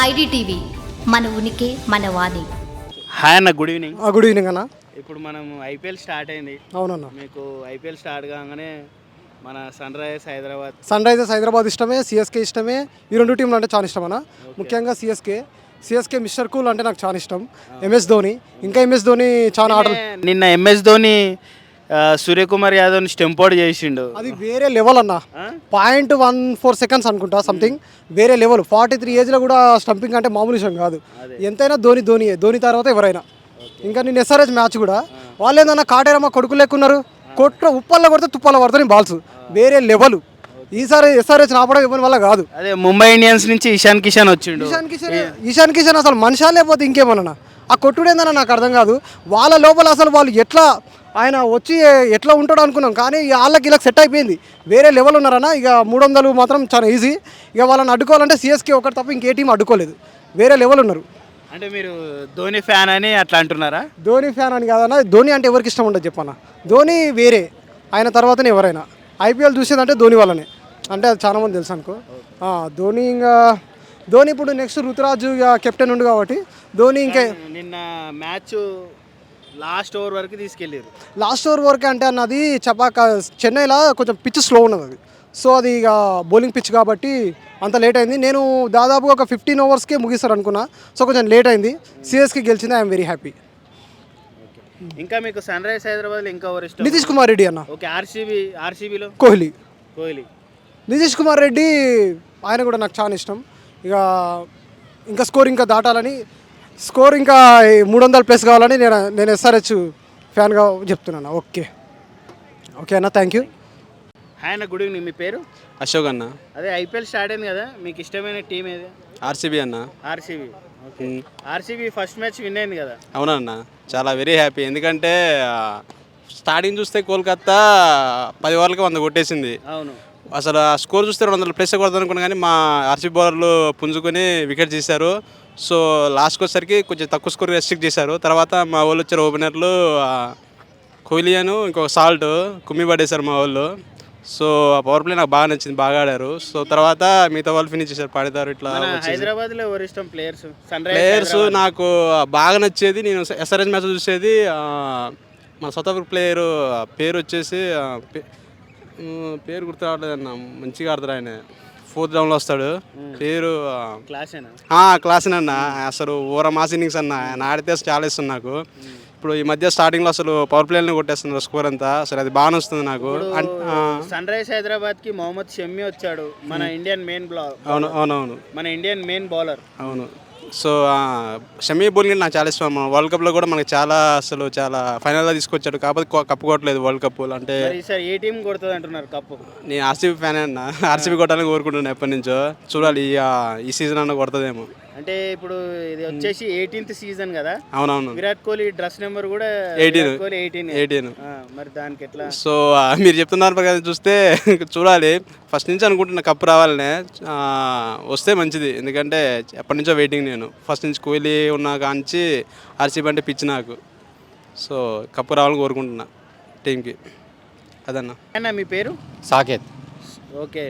IDTV మన ఉనికి మన వాణి. హాయ్ అన్న గుడ్ ఈవినింగ్. ఆ, గుడ్ ఈవినింగ్ అన్న. ఇప్పుడు మనం ఐపీఎల్ స్టార్ట్ అయింది. అవునన్న. మీకు ఐపీఎల్ స్టార్ట్ కాగానే మన Sunrisers Hyderabad. Sunrisers Hyderabad ఇష్టమే సిఎస్కే ఇష్టమే. ఈ రెండు టీంలు అంటే చాలా ఇష్టం అన్న. ముఖ్యంగా సిఎస్కే సిఎస్కే మిస్టర్ కూల్ అంటే నాకు చాలా ఇష్టం. M S Dhoni. ఇంకా ఎంఎస్ ధోని చాలా ఆటలు. నిన్న ఎంఎస్ ధోని సూర్యకుమార్ యాదవ్ని స్టెంపోర్డ్ చేసిండు. అది వేరే లెవెల్ అన్న? పాయింట్ వన్ ఫోర్ సెకండ్స్ అనుకుంటా సంథింగ్ వేరే లెవెల్ ఫార్టీ త్రీ ఏజ్లో కూడా స్టంపింగ్ అంటే మామూలు విషయం కాదు. ఎంతైనా ధోని ధోనియే. ధోని తర్వాత ఎవరైనా. ఇంకా నేను ఎస్ఆర్హెచ్ మ్యాచ్ కూడా వాళ్ళు ఏందన్నా కాటేరమ్మ కొడుకు లేకున్నారు కొట్ట ఉప్పల్లో కొడితే తుప్పల్లో పడతాయి బాల్స్ వేరే లెవెల్ ఈసారి ఎస్ఆర్హెచ్ రావడం ఇవ్వని వల్ల కాదు. అదే ముంబై ఇండియన్స్ నుంచి ఇషాన్ కిషన్ వచ్చిండు. ఇషాన్ కిషన్ ఇషాన్ కిషన్ అసలు మనిషా లేకపోతే ఇంకేమన్నా? ఆ కొట్టుడేందన్న నాకు అర్థం కాదు. వాళ్ళ లోపల అసలు వాళ్ళు ఎట్లా ఆయన వచ్చి ఎట్లా ఉంటాడు అనుకున్నాం కానీ ఇక వాళ్ళకి ఇలా సెట్ అయిపోయింది. వేరే లెవెల్ ఉన్నారన్న ఇక మూడు వందలు మాత్రం చాలా ఈజీ ఇక వాళ్ళని అడ్డుకోవాలంటే సిఎస్కే ఒకటి తప్ప ఇంకే టీం అడ్డుకోలేదు. వేరే లెవెల్ ఉన్నారు. అంటే మీరు ధోని ఫ్యాన్ అని అట్లా అంటున్నారా? ధోని ఫ్యాన్ అని కాదన్న ధోని అంటే ఎవరికి ఇష్టం ఉండదు చెప్పన్న. ధోని వేరే ఆయన తర్వాతనే ఎవరైనా. ఐపీఎల్ చూసేదంటే ధోని వాళ్ళనే. అంటే అది చాలా మంది తెలుసు అనుకో. ధోని ఇంకా ధోని ఇప్పుడు నెక్స్ట్ రుతురాజు ఇక కెప్టెన్ ఉండు కాబట్టి ధోని ఇంకా నిన్న మ్యాచ్ లాస్ట్ ఓవర్ వరకు తీసుకెళ్ళారు. లాస్ట్ ఓవర్ వరకు అంటే అన్నది చపాక చెన్నైలో కొంచెం పిచ్ స్లో ఉన్నది అది. సో అది ఇక బౌలింగ్ పిచ్ కాబట్టి అంత లేట్ అయింది. నేను దాదాపు ఒక ఫిఫ్టీన్ ఓవర్స్కే ముగిస్తారు అనుకున్నా సో కొంచెం లేట్ అయింది. సిఎస్కి గెలిచింది. ఐఎమ్ వెరీ హ్యాపీ ఇంకా మీకు సన్ రైజ్ హైదరాబాద్ ఇంకా ఎవరు ఇష్టం? నితీష్ కుమార్ రెడ్డి అన్న. ఓకే ఆర్సీబీ ఆర్సీబీలో? కోహ్లీ. కోహ్లీ. నితీష్ కుమార్ రెడ్డి ఆయన కూడా నాకు చాలా ఇష్టం. ఇక ఇంకా స్కోర్ ఇంకా దాటాలని స్కోర్ ఇంకా మూడు వందల ప్లస్ కావాలని నేను నేను ఎస్ఆర్హెచ్ ఫ్యాన్గా చెప్తున్నాను. ఓకే. ఓకే అన్న థ్యాంక్ యూ. హాయ్ అన్న గుడ్ ఈవినింగ్. మీ పేరు? అశోక్ అన్న. అదే ఐపీఎల్ స్టార్ట్ అయింది కదా మీకు ఇష్టమైన టీం ఏది? ఆర్సీబీ అన్న. RCB. Okay. RCB first match win అయింది కదా. అవునన్న చాలా వెరీ హ్యాపీ. ఎందుకంటే స్టార్టింగ్ చూస్తే కోల్కత్తా పది ఓవర్లకి వంద కొట్టేసింది. అవును. అసలు ఆ స్కోర్ చూస్తే రెండు వందల ప్లస్ కొడతాను అనుకున్నా కానీ మా ఆర్సీబీ బౌలర్లు పుంజుకొని వికెట్ తీశారు. సో లాస్ట్కి వచ్చేసరికి కొంచెం తక్కువ స్కోర్ రెస్ట్రిక్ట్ చేశారు. తర్వాత మా వాళ్ళు వచ్చారు ఓపెనర్లు కోహ్లీ అను ఇంకొక సాల్ట్ కుమ్మి పడేశారు మా వాళ్ళు. సో ఆ పవర్ ప్లే నాకు బాగా నచ్చింది బాగా ఆడారు. సో తర్వాత మిగతా వాళ్ళు ఫినిష్ చేశారు పాడేదారు ఇట్లా హైదరాబాద్లో ఎవరు ఇష్టం ప్లేయర్స్ ప్లేయర్స్ నాకు బాగా నచ్చేది నేను ఎస్ఆర్ఎస్ మ్యాచ్ చూసేది మన సౌత్ ఆఫ్రికా ప్లేయర్ పేరు వచ్చేసి పేరు గుర్తు రావట్లేదు అన్న మంచిగా ఆడతాడు ఆయన. ఫోర్త్ రౌండ్లో వస్తాడు. పేరు క్లాస్ అన్న అసలు ఓర మాస్ ఇన్నింగ్స్ అన్న. ఆయన ఆడితే చాలా ఇస్తుంది నాకు. ఇప్పుడు ఈ మధ్య స్టార్టింగ్లో అసలు పవర్ ప్లేని కొట్టేస్తున్నారు స్కోర్ అంతా. అసలు అది బాగా వస్తుంది నాకు. సన్ రైజ్ హైదరాబాద్కి మొహమ్మద్ షమ్మి వచ్చాడు. మన ఇండియన్ మెయిన్ అవును అవునవును. మన ఇండియన్ మెయిన్ బౌలర్ అవును. సో షమీ బౌలింగ్ నాకు చాలా ఇష్టం వరల్డ్ కప్లో కూడా మనకి చాలా అసలు చాలా ఫైనల్గా తీసుకొచ్చాడు కాకపోతే కప్పు కొట్టలేదు వరల్డ్ కప్ అంటే ఏ టీం కొడుతుంది అంటున్నారు కప్పు? నేను ఆర్సీబీ ఫ్యాన్ అన్న. ఆర్సీబీ కొట్టాలని కోరుకుంటున్నాను ఎప్పటి నుంచో. చూడాలి ఈ సీజన్ అన్న కొడుతుందేమో. అంటే ఇప్పుడు ఇది వచ్చేసి ఎయిటీన్త్ సీజన్ కదా? అవునవును. విరాట్ కోహ్లీ డ్రెస్ నెంబర్ కూడా 18. విరాట్ కోహ్లీ ఎయిటీన్ ఎయిటీన్ మరి దానికి ఎట్లా? సో మీరు చెప్తున్నారు ప్రకారం చూస్తే చూడాలి. ఫస్ట్ నుంచి అనుకుంటున్నా కప్పు రావాలనే వస్తే మంచిది. ఎందుకంటే ఎప్పటి నుంచో వెయిటింగ్ నేను. ఫస్ట్ నుంచి కోహ్లీ ఉన్న కాంచి ఆర్సీబీ అంటే పిచ్చి నాకు. సో కప్పు రావాలని కోరుకుంటున్నా టీంకి అదన్నా. అన్న మీ పేరు? సాకేత్. ఓకే.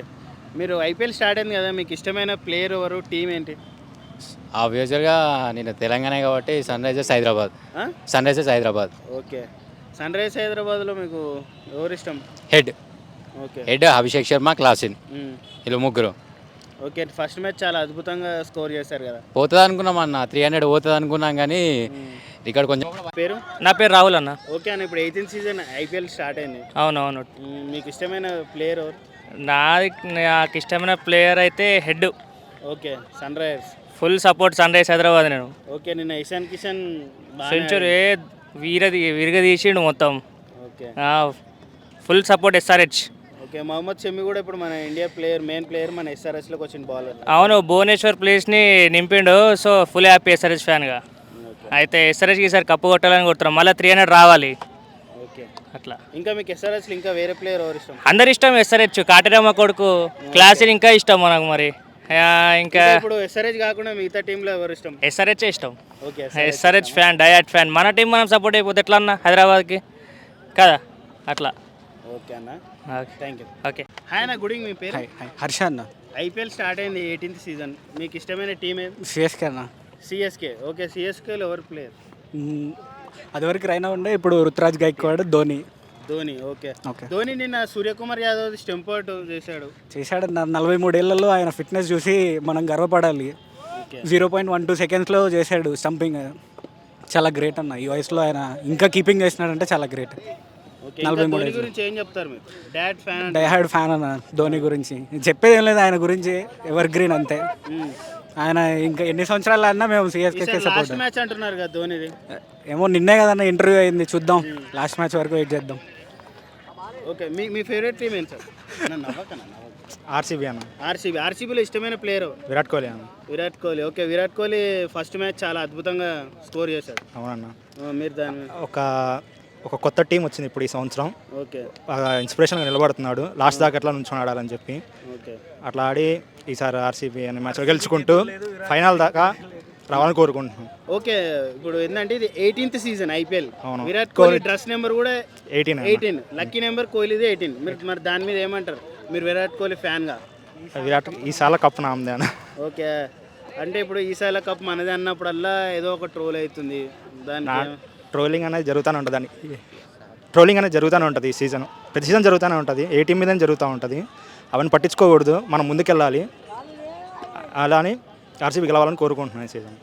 మీరు ఐపీఎల్ స్టార్ట్ అయింది కదా మీకు ఇష్టమైన ప్లేయర్ ఎవరు టీం ఏంటి? ఆబ్వియస్గా నేను తెలంగాణ కాబట్టి Sunrisers Hyderabad? Sunrisers Hyderabad. Okay. Sunrise హైదరాబాద్లో మీకు ఎవరు ఇష్టం head okay. Head Abhishek Sharma Klaasen. వీళ్ళు ముగ్గురు. ఓకే ఫస్ట్ మ్యాచ్ చాలా అద్భుతంగా స్కోర్ చేశారు కదా? పోతుంది అనుకున్నాం అన్న త్రీ హండ్రెడ్ పోతుంది అనుకున్నాం కానీ ఇక్కడ కొంచెం పేరు? నా పేరు రాహుల్ అన్న. ఓకే అన్న ఇప్పుడు ఎయిటీన్త్ సీజన్ ఐపీఎల్ స్టార్ట్ అయింది. అవునవును. మీకు ఇష్టమైన ప్లేయర్ ఎవరు? నాది నాకు ఇష్టమైన ప్లేయర్ అయితే head. Okay Sunrisers full support Sunrise Hyderabad నేను. ఓకే నిన్న ఇషాన్ కిషన్ సెంచురీ వీరది విరగ తీసిండు మొత్తం. Okay. Full support SRH. Okay Mohammed Shami కూడా ఇప్పుడు మన ఇండియా ప్లేయర్ మెయిన్ ప్లేయర్ మన ఎస్ఆర్ఎస్లోకి వచ్చిన బౌలర్ అవును భువనేశ్వర్ ప్లేస్ని నింపిండు. సో ఫుల్ హ్యాపీ ఎస్ఆర్హెచ్ ఫ్యాన్గా. అయితే ఎస్ఆర్హెచ్కి ఈసారి కప్పు కొట్టాలని కొడుతున్నాం మళ్ళీ త్రీ హండ్రెడ్ రావాలి. ఓకే. అట్లా. ఇంకా మీకు ఎస్ఆర్ఎస్లో ఇంకా వేరే ప్లేయర్ ఎవరు ఇష్టం అందరి ఇష్టం ఎస్ఆర్హెచ్. కాటరమ్మ కొడుకు. క్లాసిన్ ఇంకా ఇష్టం మనకు మరి. ఇంకా ఇప్పుడు ఎస్ఆర్హెచ్ కాకుండా మిగతా టీంలో ఎవరు ఇష్టం? ఎస్ఆర్హెచ్ ఇష్టం? ఓకే ఎస్ఆర్హెచ్ ఫ్యాన్ డయాట్ ఫ్యాన్ మన టీం మనం సపోర్ట్ అయిపోతే ఎట్లా అన్న హైదరాబాద్కి? కదా? అట్లా. ఓకే అన్న. Okay. Thank you okay. Hi అన్న గుడ్ ఈవినింగ్ మీ పేరు? హర్ష అన్న. ఐపీఎల్ స్టార్ట్ అయింది ఎయిటీన్త్ సీజన్ మీకు ఇష్టమైన టీం ఏది? సిఎస్కే అన్న. సిఎస్కే ఓకే సిఎస్కేలో ఎవరు ప్లేయర్. అదివరకు రైనా ఉండే ఇప్పుడు రుతురాజ్ గైక్వాడ్ ధోని. ధోని ఓకే. ఓకే. ధోని నిన్న సూర్యకుమార్ యాదవ్ స్టెంప్ అవుట్ చేశాడు. చేశాడు. నలభై మూడేళ్ళలో ఆయన ఫిట్నెస్ చూసి మనం గర్వపడాలి. జీరో పాయింట్ వన్ టూ సెకండ్స్లో చేశాడు స్టంపింగ్. చాలా గ్రేట్ అన్న. ఈ వయసులో ఆయన ఇంకా కీపింగ్ చేసినాడంటే చాలా గ్రేట్. నలభై మూడు. గురించి ఏం చెప్తారు మీరు? డాడ్ ఫ్యాన్ డైహార్డ్ ఫ్యాన్ అన్న ధోని గురించి. చెప్పేది ఏం లేదు ఆయన గురించి. ఎవర్ గ్రీన్ అంతే. ఆయన ఇంకా ఎన్ని సంవత్సరాలు అన్నా మేము సిఎస్కే సపోర్ట్ మ్యాచ్ అంటున్నారు కదా ధోనిది. ఏమో నిన్నే కదన్న ఇంటర్వ్యూ అయింది. చూద్దాం. లాస్ట్ మ్యాచ్ వరకు వెయిట్ చేద్దాం. ఓకే మీ మీ ఫేవరెట్ టీం ఏంటి సార్? నన్ను నవ్వకనా నవ్వకు ఆర్సీబీ అన్న. ఆర్సీబీ ఆర్సీబీలో ఇష్టమైన ప్లేయర్ విరాట్ కోహ్లీ అన్న. Virat Kohli okay Virat Kohli first match చాలా అద్భుతంగా స్కోర్ చేశాడు. అవునన్న. మీరు దాని ఒక ఒక కొత్త టీం వచ్చింది ఇప్పుడు ఈ సంవత్సరం. ఓకే. ఇన్స్పిరేషన్గా నిలబడుతున్నాడు. లాస్ట్ దాకా ఎట్లా నుంచొని ఆడాలని చెప్పి. ఓకే. అట్లా ఆడి ఈసారి ఆర్సీబీ అనే మ్యాచ్ గెలుచుకుంటూ ఫైనల్ దాకా రావాలని కోరుకుంటున్నాం. ఓకే ఇప్పుడు ఏంటంటే ఇది ఎయిటీన్త్ సీజన్ ఐపీఎల్. అవును. విరాట్ కోహ్లీ డ్రెస్ నెంబర్ కూడా ఎయిటీన్ ఎయిటీన్ లక్కీ నెంబర్ కోహ్లీది ఎయిటీన్ మీరు మరి దాని మీద ఏమంటారు? మీరు విరాట్ కోహ్లీ ఫ్యాన్గా? విరాట్ ఈసారి కప్ నామదే అన్న. ఓకే. అంటే ఇప్పుడు ఈసారి కప్ మనది అన్నప్పుడల్లా ఏదో ఒక ట్రోల్ అవుతుంది. దానికి ఏం- ట్రోలింగ్ అనేది జరుగుతూనే ఉంటుంది అని. ట్రోలింగ్ అనేది జరుగుతూనే ఉంటుంది ఈ సీజన్ ప్రతి సీజన్ జరుగుతూనే ఉంటుంది. ఏ టీం మీద జరుగుతూ ఉంటుంది. అవన్నీ పట్టించుకోకూడదు. మనం ముందుకెళ్ళాలి. అలా అని ఆర్సీబీ గెలవాలని కోరుకుంటున్నాను ఈ సీజన్